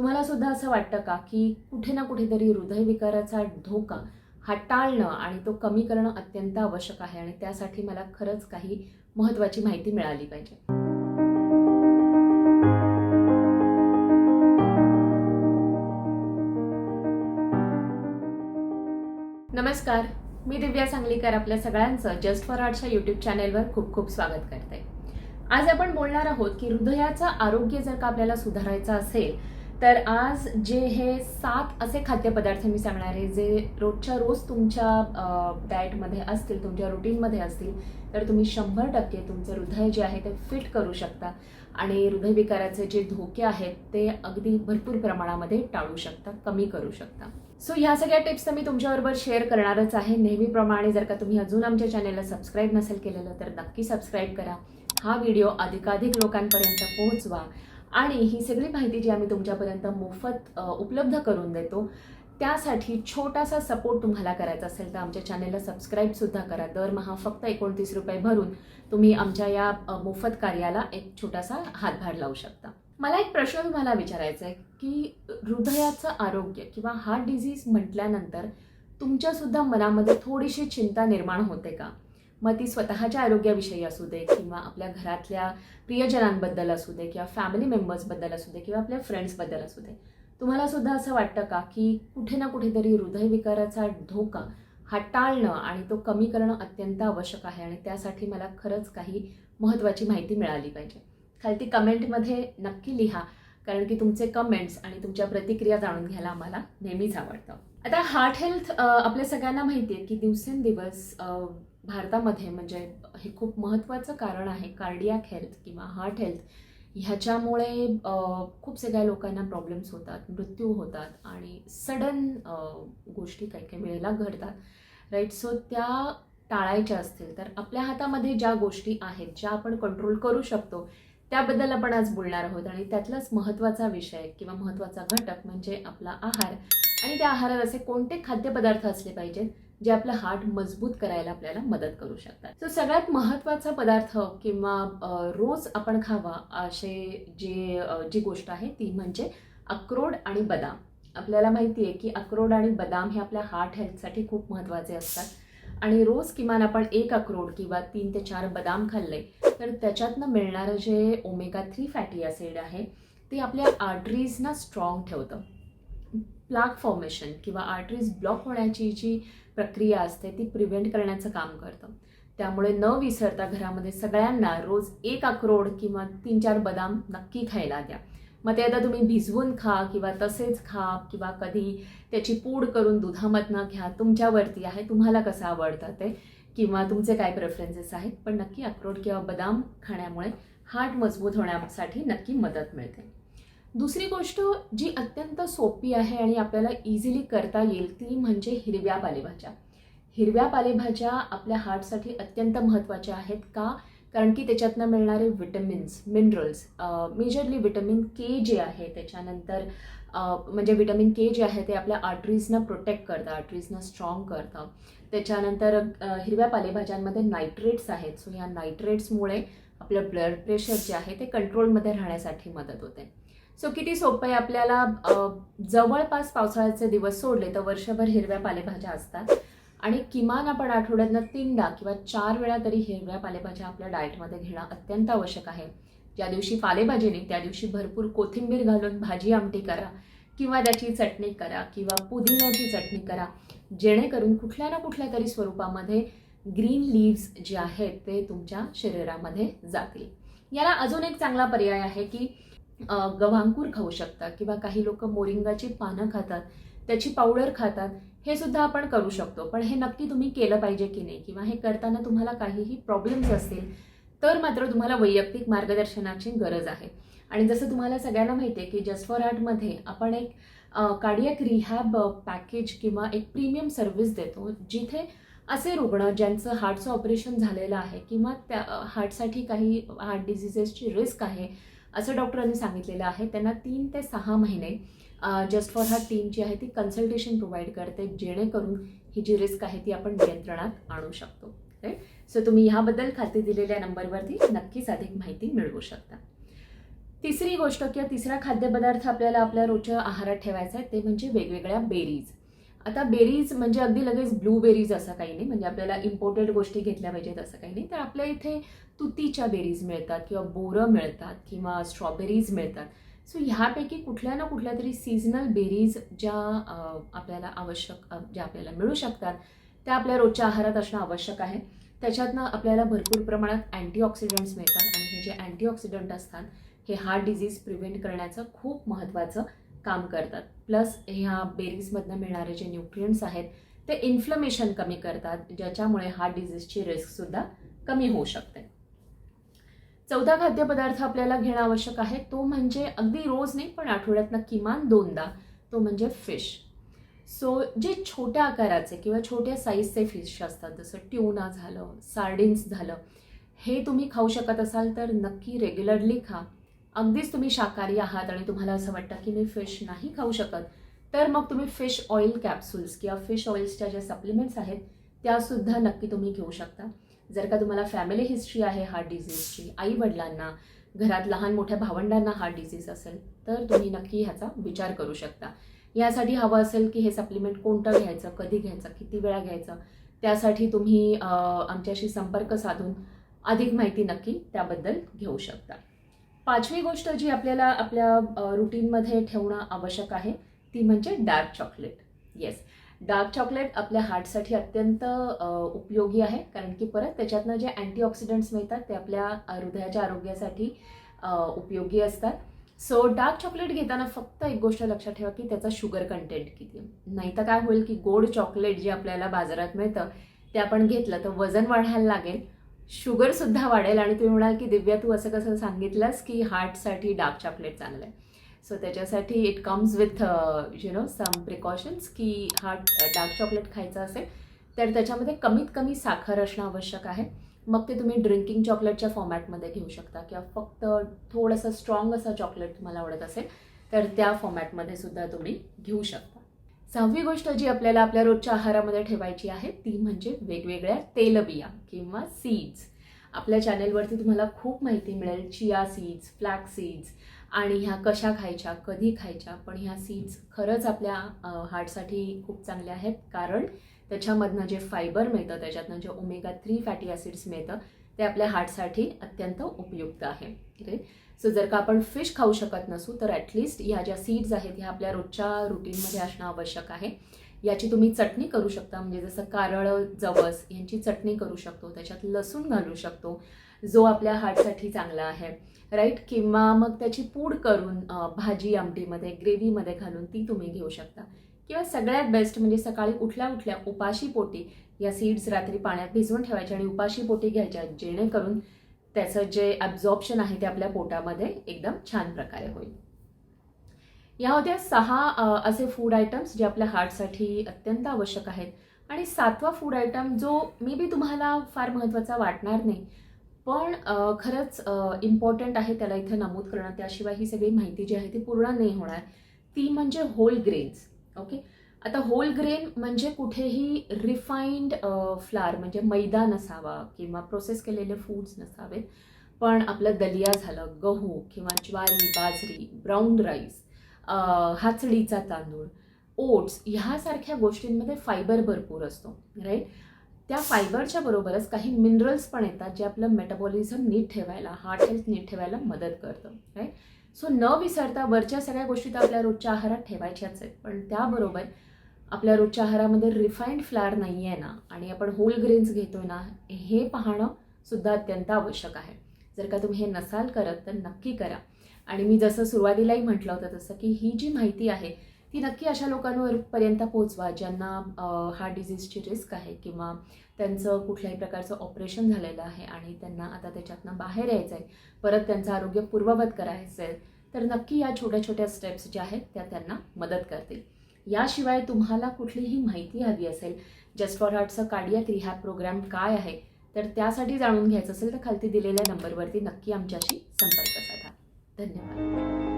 तुम्हाला सुद्धा असं वाटतं का की कुठे ना कुठेतरी हृदयविकाराचा धोका हा टाळणं आणि तो कमी करणं अत्यंत आवश्यक आहे आणि त्यासाठी मला खरंच काही महत्त्वाची माहिती मिळाली पाहिजे. नमस्कार. मी दिव्या सांगलीकर आपल्या सगळ्यांचं जस्ट फॉर आर्टच्या यूट्यूब चॅनेलवर खूप खूप स्वागत करते. आज आपण बोलणार आहोत की हृदयाचं आरोग्य जर का आपल्याला सुधारायचं असेल तर आज जे हे सात असे खाद्यपदार्थ मी सांगणार आहे जे रोजच्या रोज तुमच्या डाएटमध्ये असतील तुमच्या रुटीनमध्ये असतील तर तुम्ही शंभर टक्के तुमचं हृदय जे आहे ते फिट करू शकता आणि हृदयविकाराचे जे धोके आहेत ते अगदी भरपूर प्रमाणामध्ये टाळू शकता कमी करू शकता. सो ह्या सगळ्या टिप्स तर मी तुमच्याबरोबर शेअर करणारच आहे. नेहमीप्रमाणे जर का तुम्ही अजून आमच्या चॅनेलला सबस्क्राईब नसेल केलेलं तर नक्की सबस्क्राईब करा. हा व्हिडिओ अधिकाधिक लोकांपर्यंत पोहोचवा आणि ही सगळी माहिती जी आम्ही तुमच्यापर्यंत मोफत उपलब्ध करून देतो त्यासाठी छोटासा सपोर्ट तुम्हाला करायचा असेल तर आमच्या चॅनेलला सबस्क्राईबसुद्धा करा. दरमहा फक्त एकोणतीस रुपये भरून तुम्ही आमच्या या मोफत कार्याला एक छोटासा हातभार लावू शकता. मला एक प्रश्न तुम्हाला विचारायचा आहे की हृदयाचं आरोग्य किंवा हार्ट डिझीज म्हटल्यानंतर तुमच्यासुद्धा मनामध्ये थोडीशी चिंता निर्माण होते का? मग ती स्वतःच्या आरोग्याविषयी असू दे किंवा आपल्या घरातल्या प्रियजनांबद्दल असू दे किंवा फॅमिली मेंबर्सबद्दल असू दे किंवा आपल्या फ्रेंड्सबद्दल असू दे. तुम्हाला सुद्धा असं वाटतं का की कुठे ना कुठेतरी हृदयविकाराचा धोका हा टाळणं आणि तो कमी करणं अत्यंत आवश्यक आहे आणि त्यासाठी मला खरंच काही महत्त्वाची माहिती मिळाली पाहिजे. खालती कमेंटमध्ये नक्की लिहा कारण की तुमचे कमेंट्स आणि तुमच्या प्रतिक्रिया जाणून घ्यायला आम्हाला नेहमीच आवडतं. आता हार्ट हेल्थ आपल्या सगळ्यांना माहिती आहे की दिवसेंदिवस भारतामध्ये म्हणजे हे खूप महत्त्वाचं कारण आहे. कार्डियाक हेल्थ किंवा हार्ट हेल्थ ह्याच्यामुळे खूप सगळ्या लोकांना प्रॉब्लेम्स होतात मृत्यू होतात आणि सडन गोष्टी काही काही वेळेला घडतात. राईट सो त्या टाळायच्या असतील तर आपल्या हातामध्ये ज्या गोष्टी आहेत ज्या आपण कंट्रोल करू शकतो त्याबद्दल आपण आज बोलणार आहोत. आणि त्यातलाच महत्त्वाचा विषय किंवा महत्त्वाचा घटक म्हणजे आपला आहार. आणि त्या आहारात असे कोणते खाद्यपदार्थ असले पाहिजेत? जे आपलं हार्ट मजबूत करायला आपल्याला मदत करू शकतात. सो सगळ्यात महत्त्वाचा पदार्थ किंवा रोज आपण खावा असे जे जी गोष्ट आहे ती म्हणजे अक्रोड आणि बदाम. आपल्याला माहिती आहे की अक्रोड आणि बदाम हे आपल्या हार्ट हेल्थसाठी खूप महत्त्वाचे असतात. आणि रोज किमान आपण एक अक्रोड किंवा तीन ते चार बदाम खाल्ले तर त्याच्यातनं मिळणारं जे ओमेगा थ्री फॅटी ॲसिड आहे ते आपल्या आर्टरीजना स्ट्रॉंग ठेवतं. प्लाक फॉर्मेशन किंवा आर्टरीज ब्लॉक होण्याची जी प्रक्रिया असते ती प्रिव्हेंट करण्याचं काम करतं. त्यामुळे न विसरता घरामध्ये सगळ्यांना रोज एक अक्रोड किंवा तीन चार बदाम नक्की खायला द्या. मग ते आता तुम्ही भिजवून खा किंवा तसेच खा किंवा कधी त्याची पूड करून दुधामधनं घ्या. तुमच्यावरती आहे तुम्हाला कसं आवडतं ते? किंवा तुमचे काय प्रेफरन्सेस आहेत? पण नक्की अक्रोड किंवा बदाम खाण्यामुळे हार्ट मजबूत होण्यासाठी नक्की मदत मिळते. दुसरी गोष्ट जी अत्यंत सोपी आहे आणि आपल्याला इझिली करता येईल ती म्हणजे हिरव्या पालेभाज्या. हिरव्या पालेभाज्या आपल्या हार्टसाठी अत्यंत महत्त्वाच्या आहेत का? कारण की त्याच्यातनं मिळणारे vitamins minerals majorly vitamin K जे आहे त्याच्यानंतर म्हणजे विटमिन के जे आहे ते आपल्या आर्टरीजना प्रोटेक्ट करतं आर्टरीजना स्ट्रॉंग करतं. त्याच्यानंतर हिरव्या पालेभाज्यांमध्ये नायट्रेट्स आहेत. सो ह्या नायट्रेट्समुळे आपलं ब्लड प्रेशर जे आहे ते कंट्रोलमध्ये राहण्यासाठी मदत होते. सो किती सोपं आहे आपल्याला जवळपास पावसाळ्याचे दिवस सोडले तर वर्षभर हिरव्या पालेभाज्या असतात. आणि किमान आपण आठवड्यातनं तीनदा किंवा चार वेळा तरी हिरव्या पालेभाज्या आपल्या डाएटमध्ये घेणं अत्यंत आवश्यक आहे. ज्या दिवशी पालेभाजीने त्या दिवशी भरपूर कोथिंबीर घालून भाजी आमटी करा किंवा त्याची चटणी करा किंवा पुदिन्याची चटणी करा. जेणेकरून कुठल्या ना कुठल्या तरी स्वरूपामध्ये ग्रीन लीव्स जे आहेत ते तुमच्या शरीरामध्ये जातील. याला अजून एक चांगला पर्याय आहे की गव्हांकूर खाऊ शकता किंवा काही लोक मोरिंगाची पानं खातात त्याची पावडर खातात हे सुद्धा आपण करू शकतो. पण हे नक्की तुम्ही केलं पाहिजे की नाही? किंवा हे करताना तुम्हाला काहीही प्रॉब्लेम्स असतील तर मात्र तुम्हाला वैयक्तिक मार्गदर्शनाची गरज आहे. आणि जसं तुम्हाला सगळ्यांना माहिती आहे की जस्ट फॉर आर्टमध्ये आपण एक कार्डियक रिहॅब पॅकेज किंवा एक प्रीमियम सर्व्हिस देतो जिथे असे रुग्ण ज्यांचं हार्टचं ऑपरेशन झालेलं आहे किंवा त्या हार्टसाठी काही हार्ट डिझिजेसची रिस्क आहे असं डॉक्टरांनी सांगितलेलं आहे. त्यांना तीन ते सहा महिने जस्ट फॉर हार्ट टीम जी आहे ती कन्सल्टेशन प्रोव्हाइड करते जेणेकरून ही जी रिस्क आहे ती आपण नियंत्रणात आणू शकतो. राईट सो तुम्ही ह्याबद्दल खाते दिलेल्या नंबरवरती नक्कीच अधिक माहिती मिळवू शकता. तिसरी गोष्ट किंवा तिसरा खाद्यपदार्थ आपल्याला आपल्या रोजच्या आहारात ठेवायचा आहे ते म्हणजे वेगवेगळ्या बेरीज. आता बेरीज म्हणजे अगदी लगेच ब्लूबेरीज असं काही नाही. म्हणजे आपल्याला इम्पोर्टेड गोष्टी घेतल्या पाहिजेत असं काही नाही. तर आपल्या इथे तुतीच्या बेरीज मिळतात किंवा बोरं मिळतात किंवा स्ट्रॉबेरीज मिळतात. सो ह्यापैकी कुठल्या ना कुठल्या तरी सीझनल बेरीज ज्या आपल्याला आवश्यक ज्या आपल्याला मिळू शकतात त्या आपल्या रोजच्या आहारात असणं आवश्यक आहे. त्याच्यातनं आपल्याला भरपूर प्रमाणात अँटीऑक्सिडंट्स मिळतात. आणि हे जे अँटीऑक्सिडंट असतात हे हार्ट डिझीज प्रिव्हेंट करण्याचं खूप महत्त्वाचं काम करतात. प्लस ह्या बेरीजमधनं मिळणारे जे न्यूट्रियंट्स आहेत ते इन्फ्लमेशन कमी करतात ज्याच्यामुळे हार्ट डिझीजची रिस्कसुद्धा कमी होऊ शकते. चौथा खाद्यपदार्थ आपल्याला घेणं आवश्यक आहे. तो म्हणजे अगदी रोज नाही पण आठवड्यातनं किमान दोनदा. तो म्हणजे फिश सो जे छोट्या आकाराचे किंवा छोट्या साईजचे फिश असतात जसं ट्युना झालं सार्डिन्स झालं हे तुम्ही खाऊ शकत असाल तर नक्की रेग्युलरली खा. अगदीच तुम्ही शाकाहारी आहात आणि तुम्हाला असं वाटतं की मी फिश नाही खाऊ शकत तर मग तुम्ही फिश ऑइल कॅप्सूल्स किंवा फिश ऑइल्सच्या ज्या सप्लिमेंट्स आहेत त्यासुद्धा नक्की तुम्ही घेऊ शकता. जर का तुम्हाला फॅमिली हिस्ट्री आहे हार्ट डिझीजची आई वडिलांना घरात लहान मोठ्या भावंडांना हार्ट डिझीज असेल तर तुम्ही नक्की ह्याचा विचार करू शकता. यासाठी हवं असेल की हे सप्लिमेंट कोणतं घ्यायचं कधी घ्यायचं किती वेळा घ्यायचं त्यासाठी तुम्ही आमच्याशी संपर्क साधून अधिक माहिती नक्की त्याबद्दल घेऊ शकता. पाचवी गोष्ट जी आपल्याला आपल्या रुटीनमध्ये ठेवणं आवश्यक आहे ती म्हणजे dark chocolate yes dark chocolate आपल्या हार्टसाठी अत्यंत उपयोगी आहे कारण की परत त्याच्यातनं जे अँटीऑक्सिडंट्स मिळतात ते आपल्या हृदयाच्या आरोग्यासाठी उपयोगी असतात. सो डार्क चॉकलेट घेताना फक्त एक गोष्ट लक्षात ठेवा की त्याचा शुगर कंटेंट किती नाही तर काय होईल की गोड चॉकलेट जे आपल्याला बाजारात मिळतं ते आपण घेतलं तर वजन वाढायला लागेल. शुगर सुद्धा वाढेल आणि तुम्ही म्हणाल की दिव्या तू असं कसं सांगितलंस की हार्टसाठी डार्क चॉकलेट चांगलं आहे सो त्याच्यासाठी it comes with you know some precautions की हार्ट डार्क चॉकलेट खायचं असेल तर त्याच्यामध्ये कमीत कमी साखर असणं आवश्यक आहे. मग ते तुम्ही ड्रिंकिंग चॉकलेटच्या फॉर्मॅटमध्ये घेऊ शकता किंवा फक्त थोडंसं स्ट्रॉंग असं चॉकलेट तुम्हाला आवडत असेल तर त्या फॉर्मॅटमध्ये सुद्धा तुम्ही घेऊ शकता. सहावी गोष्ट जी आपल्याला आपल्या रोजच्या आहारामध्ये ठेवायची आहे ती म्हणजे वेगवेगळ्या तेलबिया किंवा सीड्स आपल्या चॅनेलवरती तुम्हाला खूप माहिती मिळेल चिया सीड्स फ्लॅक सीड्स आणि ह्या कशा खायच्या कधी खायच्या पण ह्या सीड्स खरंच आपल्या हार्टसाठी खूप चांगल्या आहेत. कारण त्याच्यामधनं जे फायबर मिळतं त्याच्यातनं जे ओमेगा थ्री फॅटी ॲसिड्स मिळतं ते आपल्या हार्टसाठी अत्यंत उपयुक्त आहे? सो जर का आपण फिश खाऊ शकत नसू तर ॲटलिस्ट ह्या ज्या सीड्स आहेत ह्या आपल्या रोजच्या रुटीनमध्ये असणं आवश्यक आहे. याची तुम्ही चटणी करू शकता. म्हणजे जसं कारळ जवस यांची चटणी करू शकतो. त्याच्यात लसूण घालू शकतो. जो आपल्या हार्टसाठी चांगला आहे. राईट किंवा मग त्याची पूड करून भाजी आमटीमध्ये ग्रेव्हीमध्ये घालून ती तुम्ही घेऊ शकता. किंवा सगळ्यात बेस्ट म्हणजे सकाळी उठल्या उठल्या उपाशी पोटी या सीड्स रात्री पाण्यात भिजवून ठेवायच्या आणि उपाशी पोटी घ्यायच्या. जेणेकरून त्याचं जे ॲब्झॉर्प्शन आहे ते आपल्या पोटामध्ये एकदम छान प्रकारे होईल. या होत्या सहा असे फूड आयटम्स जे आपल्या हार्टसाठी अत्यंत आवश्यक आहेत. आणि सातवा फूड आयटम जो मे बी तुम्हाला फार महत्त्वाचा वाटणार नाही पण खरंच इम्पॉर्टंट आहे त्याला इथं नमूद करणं. त्याशिवाय ही सगळी माहिती जी आहे ती पूर्ण नाही होणार. ती म्हणजे होल ग्रेन्स ओके आता होल ग्रेन म्हणजे कुठेही रिफाईंड फ्लार म्हणजे मैदा नसावा किंवा प्रोसेस केलेले फूड्स नसावेत. पण आपलं दलिया झालं गहू किंवा ज्वारी बाजरी ब्राऊन राईस हाचडीचा तांदूळ ओट्स ह्यासारख्या गोष्टींमध्ये फायबर भरपूर असतो राईट त्या फायबरच्या बरोबरच काही मिनरल्स पण येतात जे आपलं मेटाबॉलिझम नीट ठेवायला हार्ट हेल्थ नीट ठेवायला मदत करतं राईट सो न विसरता वरच्या सगळ्या गोष्टी तर आपल्या रोजच्या आहारात ठेवायच्याच आहेत. पण त्याबरोबर आपल्या रोजच्या आहारामध्ये रिफाईंड फ्लॅर नाही आहे ना आणि आपण होल ग्रेन्स घेतोय ना हे पाहणं सुद्धा अत्यंत आवश्यक आहे. जर का तुम्ही हे नसाल करत तर नक्की करा. आणि मी जसं सुरुवातीलाही म्हटलं होतं तसं की ही जी माहिती आहे ती नक्की अशा लोकांवरपर्यंत पोचवा पोहोचवा ज्यांना हार्ट डिझीजची रिस्क आहे किंवा त्यांचं कुठल्याही प्रकारचं ऑपरेशन झालेलं आहे आणि त्यांना आता त्याच्यातनं बाहेर यायचं आहे परत त्यांचं आरोग्य पूर्ववत करायचं आहे तर नक्की या छोट्या छोट्या स्टेप्स ज्या आहेत त्या त्यांना मदत करतील. याशिवाय तुम्हाला कुठलीही माहिती हवी असेल जस्ट फॉर हार्टचं कार्डियक रिहॅब प्रोग्राम काय आहे तर त्यासाठी जाणून घ्यायचं असेल तर खालती दिलेल्या नंबरवरती नक्की आमच्याशी संपर्क साधा. धन्यवाद.